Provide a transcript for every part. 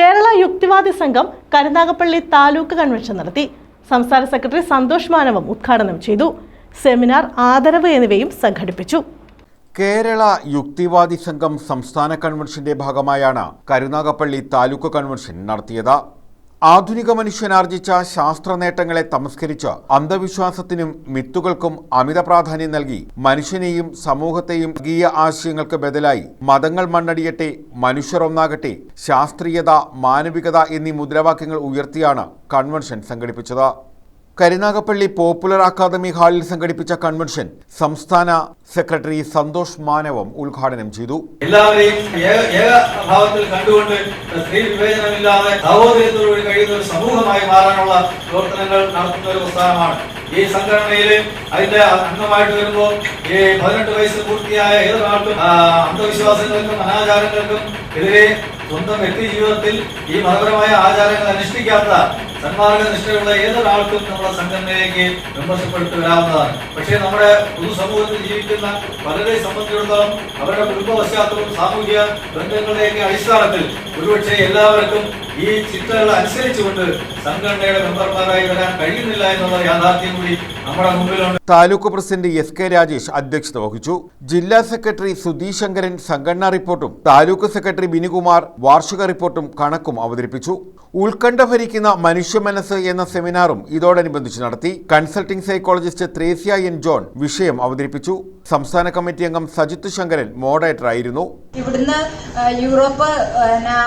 കേരള യുക്തിവാദി സംഘം കരുനാഗപ്പള്ളി താലൂക്ക് കൺവെൻഷൻ നടത്തി. സംസ്ഥാന സെക്രട്ടറി സന്തോഷ് മാനവം ഉദ്ഘാടനം ചെയ്തു. സെമിനാർ ആദരവ് എന്നിവയും സംഘടിപ്പിച്ചു. കേരള യുക്തിവാദി സംഘം സംസ്ഥാന കൺവെൻഷന്റെ ഭാഗമായാണ് കരുനാഗപ്പള്ളി താലൂക്ക് കൺവെൻഷൻ നടത്തിയത്. ആധുനിക മനുഷ്യനാർജിച്ച ശാസ്ത്ര നേട്ടങ്ങളെ തമസ്കരിച്ച് അന്ധവിശ്വാസത്തിനും മിത്തുകൾക്കും അമിത പ്രാധാന്യം നൽകി മനുഷ്യനെയും സമൂഹത്തെയും വർഗീയ ആശയങ്ങൾക്ക് ബദലായി മതങ്ങൾ മണ്ണടിയട്ടെ മനുഷ്യർ ഒന്നാകട്ടെ ശാസ്ത്രീയത മാനവികത എന്നീ മുദ്രാവാക്യങ്ങൾ ഉയർത്തിയാണ് കൺവെൻഷൻ സംഘടിപ്പിച്ചത്. കരുനാഗപ്പള്ളി പോപ്പുലർ അക്കാദമി ഹാളിൽ സംഘടിപ്പിച്ച കൺവെൻഷൻ സംസ്ഥാന സെക്രട്ടറി സന്തോഷ് മാനവം ഉദ്ഘാടനം ചെയ്തു. എല്ലാവരെയും കണ്ടുകൊണ്ട് സ്ത്രീ വിവേചനമില്ലാതെ കഴിയുന്ന ഒരു സമൂഹമായി മാറാനുള്ള പ്രവർത്തനങ്ങൾ നടത്തുന്ന ഒരു ഈ സംഘടനയിൽ അതിന്റെ അംഗമായിട്ട് വരുമ്പോൾ ഈ പതിനെട്ട് വയസ്സ് പൂർത്തിയായ ഏതൊരാൾക്കും അന്ധവിശ്വാസങ്ങൾക്കും അനാചാരങ്ങൾക്കും എതിരെ സ്വന്തം വ്യക്തി ജീവിതത്തിൽ ഈ മതപരമായ ആചാരങ്ങൾ അനുഷ്ഠിക്കാത്ത സന്മാർഗ നിഷ്ഠയുള്ള ഏതൊരാൾക്കും നമ്മുടെ സംഘടനയിലേക്ക് മെമ്പർഷിപ്പ് വരാവുന്നതാണ് പക്ഷേ നമ്മുടെ പൊതുസമൂഹത്തിൽ ജീവിക്കുന്ന പലരെ സംബന്ധിച്ചിടത്തോളം അവരുടെ കുടുംബ പശ്ചാത്തലവും സാമൂഹിക ബന്ധങ്ങളുടെയൊക്കെ അടിസ്ഥാനത്തിൽ ഒരുപക്ഷെ എല്ലാവർക്കും ഈ ചിട്ടകൾ അനുസരിച്ചുകൊണ്ട് സംഘടനയുടെ മെമ്പർമാരായി വരാൻ കഴിയുന്നില്ല എന്നുള്ള യാഥാർത്ഥ്യം കൂടി നമ്മുടെ മുമ്പിലുണ്ട്. Taluk president S K Rajesh അധ്യക്ഷത വഹിച്ചു. ജില്ലാ സെക്രട്ടറി സുധീഷ് ശങ്കരൻ സംഘടനാ റിപ്പോർട്ടും താലൂക്ക് സെക്രട്ടറി ബിനികുമാർ വാർഷിക റിപ്പോർട്ടും കണക്കും അവതരിപ്പിച്ചു. ഉത്കണ്ഠ ഭരിക്കുന്ന മനുഷ്യ മനസ്സ് എന്ന സെമിനാറും ഇതോടനുബന്ധിച്ച് നടത്തി consulting psychologist Thresia N John വിഷയം അവതരിപ്പിച്ചു. സംസ്ഥാന കമ്മിറ്റി അംഗം സജിത്ത് ശങ്കരൻ മോഡറേറ്റർ ആയിരുന്നു ഇവിടുന്ന് യൂറോപ്പ്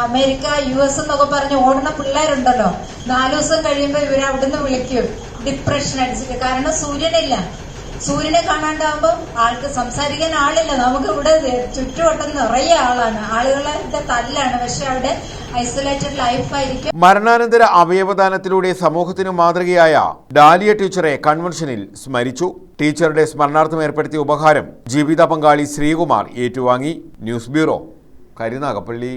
അമേരിക്ക യു എസ് എന്നൊക്കെ പറഞ്ഞ് ഓടുന്ന പിള്ളേരുണ്ടല്ലോ. നാലു ദിവസം കഴിയുമ്പോൾ ഇവർ അവിടുന്ന് വിളിക്കും. ഡിപ്രഷൻ അടിച്ചിട്ട്. കാരണം സൂര്യനില്ല. സൂര്യനെ കാണാണ്ടാവുമ്പോ ആൾക്ക് സംസാരിക്കാൻ ആളില്ല. നമുക്ക് ഇവിടെ ചുറ്റുവട്ടം നിറയെ ആളാണ്. ആളുകളുടെ തല്ലാണ്. പക്ഷെ അവിടെ ഐസൊലേറ്റഡ് ലൈഫായിരിക്കും. മരണാനന്തര അവയവദാനത്തിലൂടെ സമൂഹത്തിന് മാതൃകയായ ഡാലിയ ടീച്ചറെ കൺവെൻഷനിൽ സ്മരിച്ചു. ടീച്ചറുടെ സ്മരണാർത്ഥം ഏർപ്പെടുത്തിയ ഉപഹാരം ജീവിത പങ്കാളി ശ്രീകുമാർ ഏറ്റുവാങ്ങി. News bureau Karunagappally.